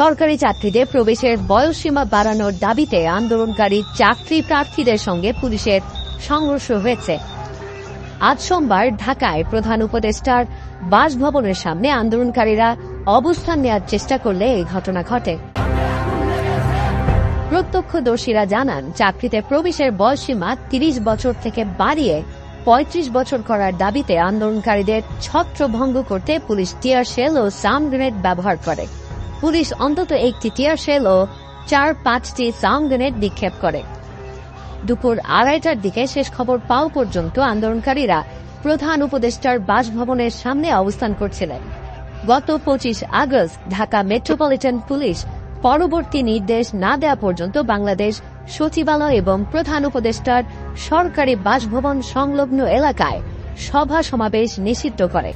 সরকারি চাকরিতে প্রবেশের বয়সসীমা বাড়ানোর দাবিতে আন্দোলনকারী চাকরি প্রার্থীদের সঙ্গে পুলিশের সংঘর্ষ হয়েছে। আজ সোমবার ঢাকায় প্রধান উপদেষ্টার বাসভবনের সামনে আন্দোলনকারীরা অবস্থান নেওয়ার চেষ্টা করলে এই ঘটনা ঘটে। প্রত্যক্ষদর্শীরা জানান চাকরিতে প্রবেশের বয়সসীমা তিরিশ বছর থেকে বাড়িয়ে পঁয়ত্রিশ বছর করার দাবিতে আন্দোলনকারীদের ছত্রভঙ্গ করতে পুলিশ টিয়ার শেল ও সাউন্ড গ্রেনেড ব্যবহার করে। পুলিশ অন্তত একটি টিয়ার শেল ও চার পাঁচটি সাউন্ড গ্রেনেড নিক্ষেপ করে। দুপুর আড়াইটার দিকে শেষ খবর পাওয়া পর্যন্ত আন্দোলনকারীরা প্রধান উপদেষ্টার বাসভবনের সামনে অবস্থান করছিলেন। গত পঁচিশ আগস্ট ঢাকা মেট্রোপলিটন পুলিশ পরবর্তী নির্দেশ না দেওয়া পর্যন্ত বাংলাদেশ সচিবালয় এবং প্রধান উপদেষ্টার সরকারি বাসভবন সংলগ্ন এলাকায় সভা সমাবেশ নিষিদ্ধ করে।